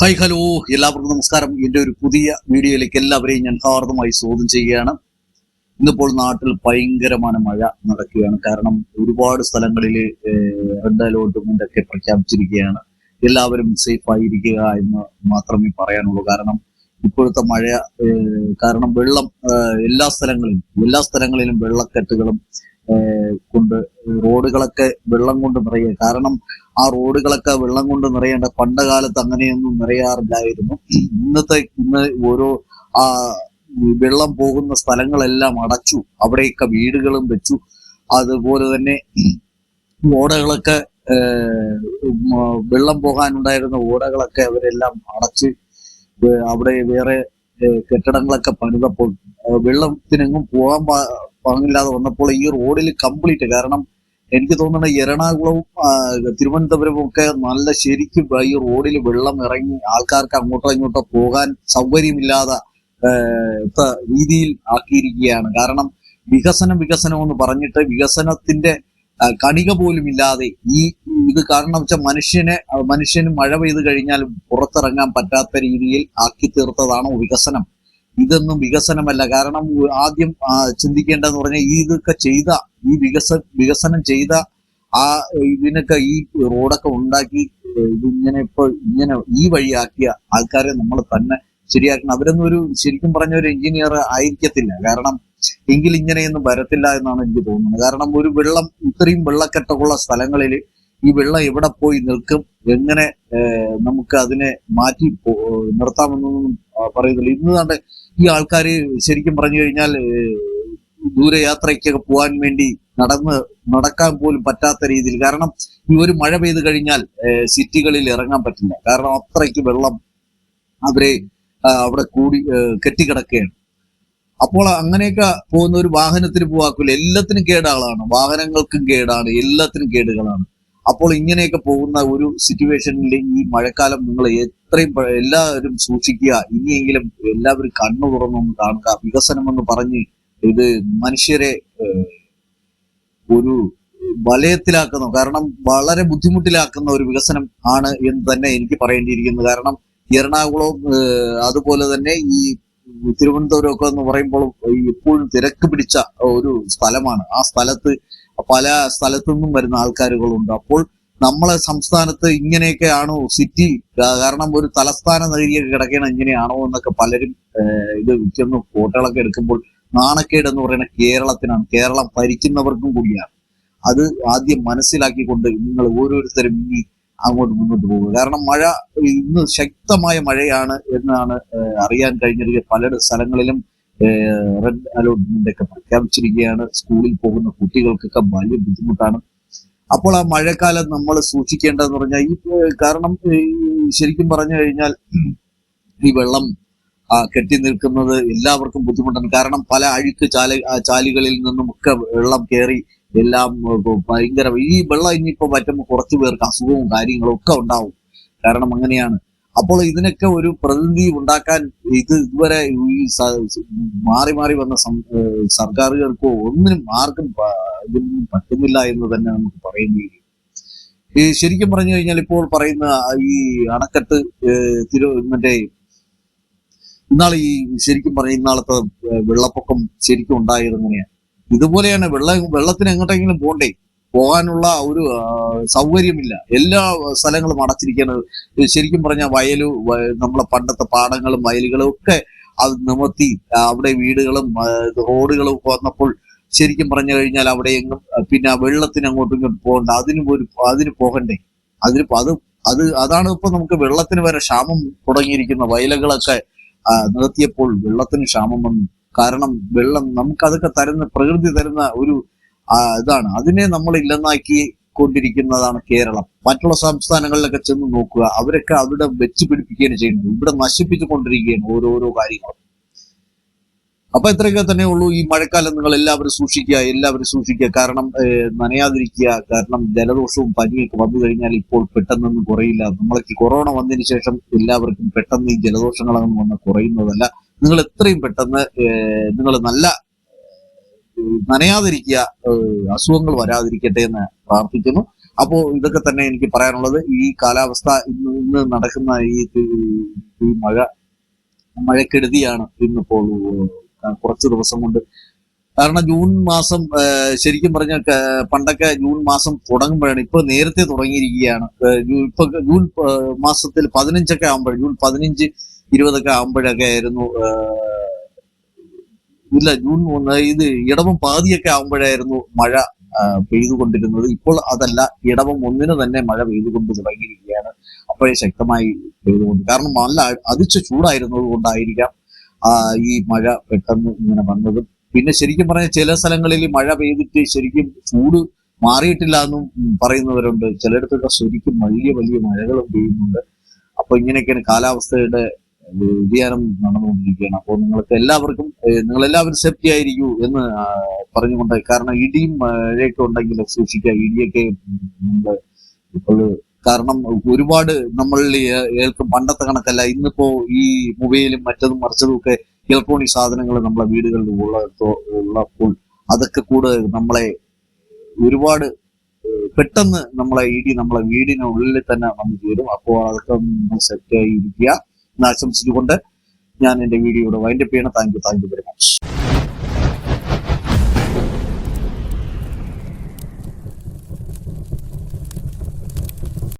Hi hello എല്ലാവർക്കും നമസ്കാരം. എന്റെ ഒരു പുതിയ വീഡിയോയിലേക്ക് എല്ലാവരെയും ഞാൻ ഹാർദമായി സ്വാഗതം ചെയ്യുകയാണ്. ഇന്നിപ്പോൾ നാട്ടിൽ ഭയങ്കരമായ മഴ നടക്കുകയാണ്. കാരണം ഒരുപാട് സ്ഥലങ്ങളിൽ റെഡ് അലേർട്ടും ഇതൊക്കെ പ്രഖ്യാപിച്ചിരിക്കുകയാണ്. എല്ലാവരും സേഫ് ആയിരിക്കുക എന്ന് മാത്രമേ പറയാനുള്ളൂ. കാരണം ഇപ്പോഴത്തെ മഴ കാരണം വെള്ളം എല്ലാ സ്ഥലങ്ങളിലും എല്ലാ സ്ഥലങ്ങളിലും വെള്ളക്കെട്ടുകളും കൊണ്ട് റോഡുകളൊക്കെ വെള്ളം കൊണ്ട് നിറയുക കാരണം ആ റോഡുകളൊക്കെ വെള്ളം കൊണ്ട് നിറയേണ്ട പണ്ട കാലത്ത് അങ്ങനെയൊന്നും നിറയാറില്ലായിരുന്നു. ഇന്നത്തെ ഇന്ന് ഓരോ ആ വെള്ളം പോകുന്ന സ്ഥലങ്ങളെല്ലാം അടച്ചു. അവിടെയൊക്കെ വീടുകളും വെച്ചു. അതുപോലെ തന്നെ ഓടകളൊക്കെ വെള്ളം പോകാനുണ്ടായിരുന്ന ഓടകളൊക്കെ അവരെല്ലാം അടച്ച് അവിടെ വേറെ കെട്ടിടങ്ങളൊക്കെ പണിതപ്പോൾ വെള്ളത്തിനെങ്ങും പോകാൻ പാങ്ങില്ലാതെ വന്നപ്പോൾ ഈ റോഡിൽ കംപ്ലീറ്റ് കാരണം എനിക്ക് തോന്നുന്നത് എറണാകുളവും തിരുവനന്തപുരവും ഒക്കെ നല്ല ശരിക്കും ഈ റോഡിൽ വെള്ളം ഇറങ്ങി ആൾക്കാർക്ക് അങ്ങോട്ടോ ഇങ്ങോട്ടോ പോകാൻ സൗകര്യമില്ലാതെ രീതിയിൽ ആക്കിയിരിക്കുകയാണ്. കാരണം വികസനം വികസനം എന്ന് പറഞ്ഞിട്ട് വികസനത്തിന്റെ കണിക പോലും ഇല്ലാതെ ഈ ഇത് കാരണം വെച്ചാൽ മനുഷ്യനെ മനുഷ്യന് മഴ പെയ്ത് കഴിഞ്ഞാൽ പുറത്തിറങ്ങാൻ പറ്റാത്ത രീതിയിൽ ആക്കി തീർത്തതാണോ വികസനം. ഇതൊന്നും വികസനമല്ല. കാരണം ആദ്യം ചിന്തിക്കേണ്ടതെന്ന് പറഞ്ഞാൽ ഇതൊക്കെ ചെയ്ത ഈ വികസ വികസനം ചെയ്ത ആ ഇതിനൊക്കെ ഈ റോഡൊക്കെ ഉണ്ടാക്കി ഇതിങ്ങനെ ഇപ്പൊ ഇങ്ങനെ ഈ വഴിയാക്കിയ ആൾക്കാരെ നമ്മൾ തന്നെ ശരിയാക്കണം. അവരൊന്നും ഒരു ശരിക്കും പറഞ്ഞ ഒരു എഞ്ചിനീയർ ആയിരിക്കത്തില്ല. കാരണം എങ്കിൽ ഇങ്ങനെയൊന്നും വരത്തില്ല എന്നാണ് എനിക്ക് തോന്നുന്നത്. കാരണം ഒരു വെള്ളം ഇത്രയും വെള്ളക്കെട്ടുള്ള സ്ഥലങ്ങളിൽ ഈ വെള്ളം എവിടെ പോയി നിൽക്കും? എങ്ങനെ നമുക്ക് അതിനെ മാറ്റി നിർത്താമെന്നൊന്നും ആ, പറയുന്നില്ല ഇന്ന് കണ്ട് ഈ ആൾക്കാർ ശരിക്കും പറഞ്ഞു കഴിഞ്ഞാൽ ദൂരയാത്രയ്ക്കൊക്കെ പോകാൻ വേണ്ടി നടന്ന് നടക്കാൻ പോലും പറ്റാത്ത രീതിയിൽ. കാരണം ഈ ഒരു മഴ പെയ്തു കഴിഞ്ഞാൽ സിറ്റികളിൽ ഇറങ്ങാൻ പറ്റില്ല. കാരണം അത്രയ്ക്ക് വെള്ളം അവരെ അവിടെ കൂടി കെട്ടിക്കിടക്കുകയാണ്. അപ്പോൾ അങ്ങനെയൊക്കെ പോകുന്ന ഒരു വാഹനത്തിന് പോവാക്കില്ല എല്ലാത്തിനും കേടാളാണ് വാഹനങ്ങൾക്കും കേടാണ്. എല്ലാത്തിനും കേടുകളാണ്. അപ്പോൾ ഇങ്ങനെയൊക്കെ പോകുന്ന ഒരു സിറ്റുവേഷനിൽ ഈ മഴക്കാലം നിങ്ങൾ എത്രയും എല്ലാവരും സൂക്ഷിക്കുക. ഇനിയെങ്കിലും എല്ലാവരും കണ്ണു തുറന്നൊന്ന് കാണുക. വികസനം എന്ന് പറഞ്ഞ് ഇത് മനുഷ്യരെ ഒരു വലയത്തിലാക്കുന്നു. കാരണം വളരെ ബുദ്ധിമുട്ടിലാക്കുന്ന ഒരു വികസനം ആണ് എന്ന് തന്നെ എനിക്ക് പറയേണ്ടിയിരിക്കുന്നു. കാരണം എറണാകുളവും അതുപോലെ തന്നെ ഈ തിരുവനന്തപുരം ഒക്കെ എന്ന് പറയുമ്പോൾ എപ്പോഴും തിരക്ക് പിടിച്ച ഒരു സ്ഥലമാണ്. ആ സ്ഥലത്ത് പല സ്ഥലത്തു നിന്നും വരുന്ന ആൾക്കാരുകളുണ്ട്. അപ്പോൾ നമ്മളെ സംസ്ഥാനത്ത് ഇങ്ങനെയൊക്കെയാണോ സിറ്റി കാരണം ഒരു തലസ്ഥാന നഗരിയൊക്കെ കിടക്കണം ഇങ്ങനെയാണോ എന്നൊക്കെ പലരും ഇത് ചെന്ന് ഫോട്ടോകളൊക്കെ എടുക്കുമ്പോൾ നാണക്കേട് എന്ന് പറയുന്ന കേരളത്തിനാണ്. കേരളം ഭരിക്കുന്നവർക്കും കൂടിയാണ്. അത് ആദ്യം മനസ്സിലാക്കിക്കൊണ്ട് നിങ്ങൾ ഓരോരുത്തരും ഇനി അങ്ങോട്ട് മുന്നോട്ട് പോകുക. കാരണം മഴ ഇന്ന് ശക്തമായ മഴയാണ് എന്നാണ് അറിയാൻ കഴിഞ്ഞിരിക്കുക പല സ്ഥലങ്ങളിലും റെഡ് അലോട്ട്മെന്റ് ഒക്കെ പ്രഖ്യാപിച്ചിരിക്കുകയാണ്. സ്കൂളിൽ പോകുന്ന കുട്ടികൾക്കൊക്കെ വലിയ ബുദ്ധിമുട്ടാണ്. അപ്പോൾ ആ മഴക്കാലം നമ്മൾ സൂക്ഷിക്കേണ്ടതെന്ന് പറഞ്ഞാൽ ഈ കാരണം ശരിക്കും പറഞ്ഞു കഴിഞ്ഞാൽ ഈ വെള്ളം കെട്ടി നിൽക്കുന്നത് എല്ലാവർക്കും ബുദ്ധിമുട്ടാണ്. കാരണം പല അഴുക്ക് ചാല ചാലികളിൽ നിന്നും ഒക്കെ വെള്ളം കയറി എല്ലാം ഭയങ്കര ഈ വെള്ളം ഇനിയിപ്പോ പറ്റുമ്പോൾ കുറച്ചു പേർക്ക് അസുഖവും കാര്യങ്ങളും ഒക്കെ ഉണ്ടാവും. കാരണം അങ്ങനെയാണ്. അപ്പോൾ ഇതിനൊക്കെ ഒരു പ്രതിനിധി ഉണ്ടാക്കാൻ ഇത് ഇതുവരെ ഈ മാറി മാറി വന്ന സർക്കാരുകൾക്കോ ഒന്നിനും ആർക്കും ഇതിനൊന്നും പറ്റുന്നില്ല എന്ന് തന്നെ നമുക്ക് പറയേണ്ടി ഈ ശരിക്കും പറഞ്ഞു കഴിഞ്ഞാൽ ഇപ്പോൾ പറയുന്ന ഈ അണക്കെട്ട് തിരു മറ്റേ ഇന്നാൾ ഈ ശരിക്കും പറഞ്ഞ ഇന്നാളത്തെ വെള്ളപ്പൊക്കം ശരിക്കും ഉണ്ടായത് എങ്ങനെയാണ് ഇതുപോലെയാണ് വെള്ളം വെള്ളത്തിന് എങ്ങോട്ടെങ്കിലും പോണ്ടേ? പോകാനുള്ള ഒരു സൗകര്യമില്ല. എല്ലാ സ്ഥലങ്ങളും അടച്ചിരിക്കുന്നത്. ശരിക്കും പറഞ്ഞാൽ വയലു നമ്മളെ പണ്ടത്തെ പാടങ്ങളും വയലുകളും ഒക്കെ അത് നിമത്തി അവിടെ വീടുകളും റോഡുകളും വന്നപ്പോൾ ശരിക്കും പറഞ്ഞു കഴിഞ്ഞാൽ അവിടെ എങ്ങും പിന്നെ ആ വെള്ളത്തിന് അങ്ങോട്ടും ഇങ്ങോട്ടും പോകണ്ട. അതിന് ഒരു അതിന് പോകണ്ടേ. അതിന് അത് അത് അതാണ് ഇപ്പൊ നമുക്ക് വെള്ളത്തിന് വരെ ക്ഷാമം തുടങ്ങിയിരിക്കുന്ന വയലുകളൊക്കെ നിർത്തിയപ്പോൾ വെള്ളത്തിന് ക്ഷാമം വന്നു. കാരണം വെള്ളം നമുക്ക് അതൊക്കെ തരുന്ന പ്രകൃതി തരുന്ന ഒരു ഇതാണ്. അതിനെ നമ്മൾ ഇല്ലെന്നാക്കി കൊണ്ടിരിക്കുന്നതാണ് കേരളം. മറ്റുള്ള സംസ്ഥാനങ്ങളിലൊക്കെ ചെന്ന് നോക്കുക. അവരൊക്കെ അവിടെ വെച്ച് പിടിപ്പിക്കുകയാണ് ചെയ്യുന്നത്. ഇവിടെ നശിപ്പിച്ചു കൊണ്ടിരിക്കുകയാണ് ഓരോരോ കാര്യങ്ങളും. അപ്പൊ ഇത്രയൊക്കെ തന്നെ ഉള്ളൂ. ഈ മഴക്കാലം നിങ്ങൾ എല്ലാവരും സൂക്ഷിക്കുക എല്ലാവരും സൂക്ഷിക്കുക. കാരണം നനയാതിരിക്കുക. കാരണം ജലദോഷവും പനിയൊക്കെ വന്നു കഴിഞ്ഞാൽ ഇപ്പോൾ പെട്ടെന്നൊന്നും കുറയില്ല. നമ്മൾക്ക് കൊറോണ വന്നതിന് ശേഷം എല്ലാവർക്കും പെട്ടെന്ന് ഈ ജലദോഷങ്ങളൊന്നും വന്ന് കുറയുന്നതല്ല. നിങ്ങൾ എത്രയും പെട്ടെന്ന് നിങ്ങൾ നല്ല നനയാതിരിക്കുക അസുഖങ്ങൾ വരാതിരിക്കട്ടെ എന്ന് പ്രാർത്ഥിക്കുന്നു. അപ്പോൾ ഇതൊക്കെ തന്നെ എനിക്ക് പറയാനുള്ളത്. ഈ കാലാവസ്ഥ ഇന്ന് ഇന്ന് നടക്കുന്ന ഈ മഴ മഴക്കെടുതിയാണ് ഇന്നിപ്പോൾ കുറച്ച് ദിവസം കൊണ്ട്. കാരണം ജൂൺ മാസം ശരിക്കും പറഞ്ഞ പണ്ടൊക്കെ ജൂൺ മാസം തുടങ്ങുമ്പോഴാണ് ഇപ്പൊ നേരത്തെ തുടങ്ങിയിരിക്കുകയാണ്. ഇപ്പൊ ജൂൺ മാസത്തിൽ പതിനഞ്ചൊക്കെ ആകുമ്പോൾ ജൂൺ പതിനഞ്ച് ഇരുപതൊക്കെ ആകുമ്പോഴൊക്കെ ആയിരുന്നു ഇല്ല ജൂൺ ഒന്ന് ഇത് ഇടവം പാതിയൊക്കെ ആകുമ്പോഴായിരുന്നു മഴ പെയ്തുകൊണ്ടിരുന്നത്. ഇപ്പോൾ അതല്ല ഇടവം ഒന്നിന് തന്നെ മഴ പെയ്തുകൊണ്ട് തുടങ്ങിയിരിക്കുകയാണ്. അപ്പോഴേ ശക്തമായി പെയ്തുകൊണ്ട്. കാരണം നല്ല അതിച്ച ചൂടായിരുന്നത് കൊണ്ടായിരിക്കാം ഈ മഴ പെട്ടെന്ന് ഇങ്ങനെ വന്നതും. പിന്നെ ശരിക്കും പറഞ്ഞാൽ ചില സ്ഥലങ്ങളിൽ മഴ പെയ്തിട്ട് ശരിക്കും ചൂട് മാറിയിട്ടില്ല എന്നും പറയുന്നവരുണ്ട്. ചിലയിടത്തൊക്കെ ശരിക്കും വലിയ വലിയ മഴകളും പെയ്യുന്നുണ്ട്. അപ്പൊ ഇങ്ങനെയൊക്കെയാണ് കാലാവസ്ഥയുടെ വ്യതിയാനം നടന്നുകൊണ്ടിരിക്കുകയാണ്. അപ്പോൾ നിങ്ങൾക്ക് എല്ലാവർക്കും നിങ്ങൾ എല്ലാവരും സേഫ്റ്റി ആയിരിക്കൂ എന്ന് പറഞ്ഞുകൊണ്ട് കാരണം ഇടിയും മഴയൊക്കെ ഉണ്ടെങ്കിൽ സൂക്ഷിക്കുക. ഇടിയൊക്കെ ഇപ്പോൾ കാരണം ഒരുപാട് നമ്മൾ ഏൽക്കും. പണ്ടത്തെ കണക്കല്ല ഇന്നിപ്പോ ഈ മൊബൈലും മറ്റതും മറിച്ചതും ഒക്കെ ഇലക്ട്രോണിക് സാധനങ്ങൾ നമ്മളെ വീടുകളിൽ ഉള്ള ഉള്ളപ്പോൾ അതൊക്കെ കൂടെ നമ്മളെ ഒരുപാട് പെട്ടെന്ന് നമ്മളെ ഇടി നമ്മളെ വീടിനുള്ളിൽ തന്നെ വന്നു ചേരും. അപ്പോൾ അതൊക്കെ നമ്മൾ സെറ്റ് ആയി ഇരിക്കുക. എന്ന് ആശംസിച്ചുകൊണ്ട് ഞാൻ എന്റെ വീഡിയോയുടെ വൈൻഡപ്പ് ചെയ്യണം. Thank you thank you very much